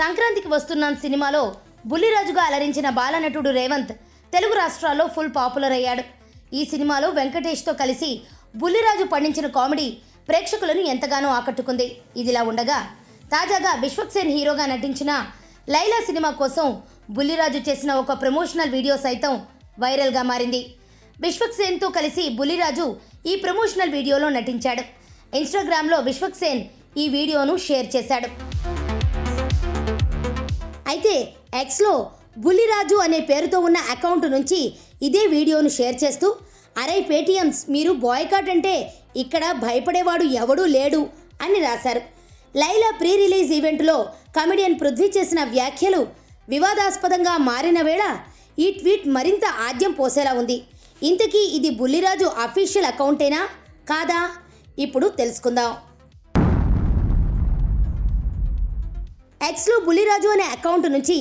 సంక్రాంతికి వస్తున్నాం సినిమాలో బుల్లిరాజుగా అలరించిన బాలనటుడు రేవంత్ తెలుగు రాష్ట్రాల్లో ఫుల్ పాపులర్ అయ్యాడు. ఈ సినిమాలో వెంకటేష్తో కలిసి బుల్లిరాజు పండించిన కామెడీ ప్రేక్షకులను ఎంతగానో ఆకట్టుకుంది. ఇదిలా ఉండగా తాజాగా విశ్వక్సేన్ హీరోగా నటించిన లైలా సినిమా కోసం బుల్లిరాజు చేసిన ఒక ప్రమోషనల్ వీడియో సైతం వైరల్గా మారింది. విశ్వక్సేన్తో కలిసి బుల్లిరాజు ఈ ప్రమోషనల్ వీడియోలో నటించాడు. ఇన్స్టాగ్రామ్లో విశ్వక్సేన్ ఈ వీడియోను షేర్ చేశాడు. అయితే ఎక్స్లో బుల్లిరాజు అనే పేరుతో ఉన్న అకౌంట్ నుంచి ఇదే వీడియోను షేర్ చేస్తూ అరే పేటిఎమ్స్ మీరు బాయ్కాట్ అంటే ఇక్కడ భయపడేవాడు ఎవడూ లేడు అని రాశారు. లైలా ప్రీ రిలీజ్ ఈవెంట్లో కమెడియన్ పృథ్వీ చేసిన వ్యాఖ్యలు వివాదాస్పదంగా మారిన వేళ ఈ ట్వీట్ మరింత ఆద్యం పోసేలా ఉంది. ఇంతకీ ఇది బుల్లిరాజు అఫీషియల్ అకౌంటేనా? కాదా? ఇప్పుడు తెలుసుకుందాం. ఎక్స్లో బుల్లిరాజు అనే అకౌంట్ నుంచి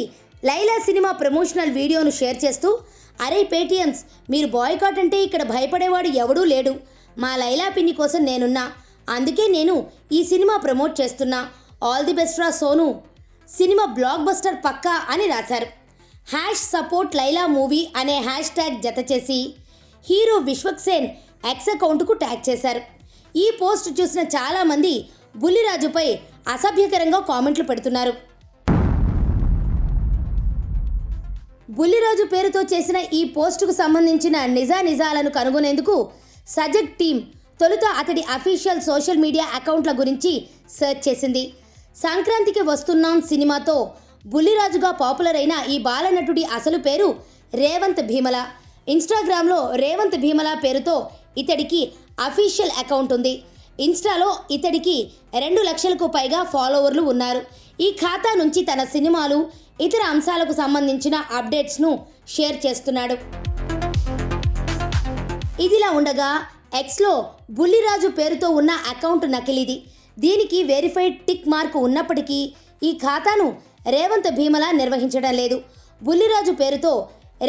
లైలా సినిమా ప్రమోషనల్ వీడియోను షేర్ చేస్తూ అరే పేటిఎమ్స్ మీరు బాయ్కాట్ అంటే ఇక్కడ భయపడేవాడు ఎవడూ లేడు. మా లైలా పిన్ని కోసం నేనున్నా. అందుకే నేను ఈ సినిమా ప్రమోట్ చేస్తున్నా. ఆల్ ది బెస్ట్ రా సోను. సినిమా బ్లాక్ బస్టర్ పక్కా అని రాశారు. హ్యాష్ సపోర్ట్ లైలా మూవీ అనే హ్యాష్ ట్యాగ్ జత చేసి హీరో విశ్వక్సేన్ ఎక్స్ అకౌంట్కు ట్యాగ్ చేశారు. ఈ పోస్ట్ చూసిన చాలామంది బుల్లిరాజుపై అసభ్యకరంగా కామెంట్లు పెడుతున్నారు. బుల్లిరాజు పేరుతో చేసిన ఈ పోస్టుకు సంబంధించిన నిజా నిజాలను కనుగొనేందుకు సజగ్ టీం తొలుత అతడి అఫీషియల్ సోషల్ మీడియా అకౌంట్ల గురించి సెర్చ్ చేసింది. సంక్రాంతికి వస్తున్నాం సినిమాతో బుల్లిరాజుగా పాపులర్ అయిన ఈ బాలనటుడి అసలు పేరు రేవంత్ భీమల. ఇన్స్టాగ్రామ్లో రేవంత్ భీమల పేరుతో ఇతడికి అఫీషియల్ అకౌంట్ ఉంది. ఇన్స్టాలో ఇతడికి రెండు లక్షలకు పైగా ఫాలోవర్లు ఉన్నారు. ఈ ఖాతా నుంచి తన సినిమాలు ఇతర అంశాలకు సంబంధించిన అప్డేట్స్ను షేర్ చేస్తున్నాడు. ఇదిలా ఉండగా ఎక్స్లో బుల్లిరాజు పేరుతో ఉన్న అకౌంట్ నకిలీది. దీనికి వెరిఫైడ్ టిక్ మార్క్ ఉన్నప్పటికీ ఈ ఖాతాను రేవంత్ భీమలా నిర్వహించడం లేదు. బుల్లిరాజు పేరుతో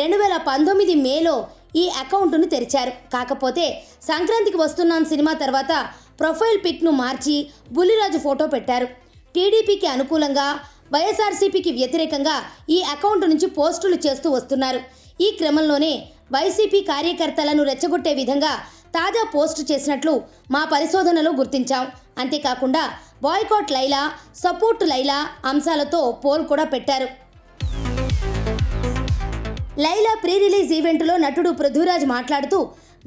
రెండు వేల పంతొమ్మిది మేలో ఈ అకౌంట్ను తెరిచారు. కాకపోతే సంక్రాంతికి వస్తున్నాం సినిమా తర్వాత ప్రొఫైల్ పిక్ను మార్చి బుల్లిరాజు ఫోటో పెట్టారు. టీడీపీకి అనుకూలంగా వైఎస్ఆర్సీపీకి వ్యతిరేకంగా ఈ అకౌంట్ నుంచి పోస్టులు చేస్తూ వస్తున్నారు. ఈ క్రమంలోనే వైసీపీ కార్యకర్తలను రెచ్చగొట్టే విధంగా తాజా పోస్టు చేసినట్లు మా పరిశోధనలో గుర్తించాం. అంతేకాకుండా బాయ్కాట్ లైలా సపోర్ట్ లైలా అంశాలతో పోల్ కూడా పెట్టారు. లైలా ప్రీ రిలీజ్ ఈవెంట్లో నటుడు పృథ్వీరాజ్ మాట్లాడుతూ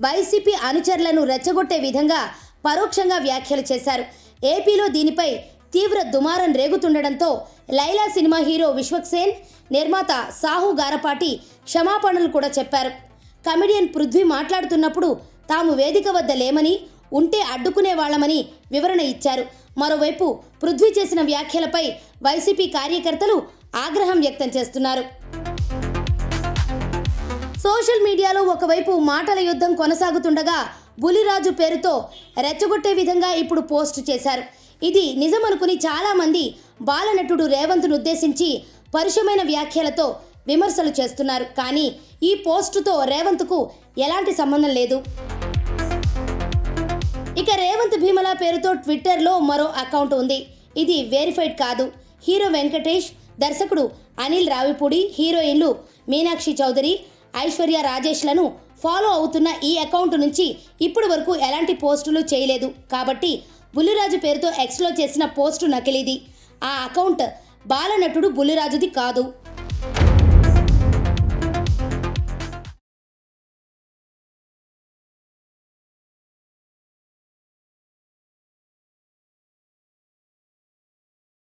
వైసీపీ అనుచరులను రెచ్చగొట్టే విధంగా పరోక్షంగా వ్యాఖ్యలు చేశారు. ఏపీలో దీనిపై తీవ్ర దుమారం రేగుతుండడంతో లైలా సినిమా హీరో విశ్వక్సేన్ నిర్మాత సాహు గారపాటి క్షమాపణలు కూడా చెప్పారు. కమెడియన్ పృథ్వీ మాట్లాడుతున్నప్పుడు తాము వేదిక వద్ద లేమని ఉంటే అడ్డుకునే వాళ్ళమని వివరణ ఇచ్చారు. మరోవైపు పృథ్వీ చేసిన వ్యాఖ్యలపై వైసీపీ కార్యకర్తలు ఆగ్రహం వ్యక్తం చేస్తున్నారు. సోషల్ మీడియాలో ఒకవైపు మాటల యుద్ధం కొనసాగుతుండగా బులిరాజు పేరుతో రెచ్చగొట్టే విధంగా ఇప్పుడు పోస్ట్ చేశారు. ఇది నిజమనుకుని చాలామంది బాలనటుడు రేవంత్ను ఉద్దేశించి పరుషమైన వ్యాఖ్యలతో విమర్శలు చేస్తున్నారు. కానీ ఈ పోస్టుతో రేవంత్కు ఎలాంటి సంబంధం లేదు. ఇక రేవంత్ భీమల పేరుతో ట్విట్టర్లో మరో అకౌంట్ ఉంది. ఇది వెరిఫైడ్ కాదు. హీరో వెంకటేష్ దర్శకుడు అనిల్ రావిపూడి హీరోయిన్లు మీనాక్షి చౌదరి ఐశ్వర్య రాజేష్లను ఫాలో అవుతున్న ఈ అకౌంట్ నుంచి ఇప్పటి వరకు ఎలాంటి పోస్టులు చేయలేదు. కాబట్టి బుల్లిరాజు పేరుతో ఎక్స్లో చేసిన పోస్టు నకిలీది. ఆ అకౌంట్ బాలనటుడు బుల్లిరాజుది కాదు.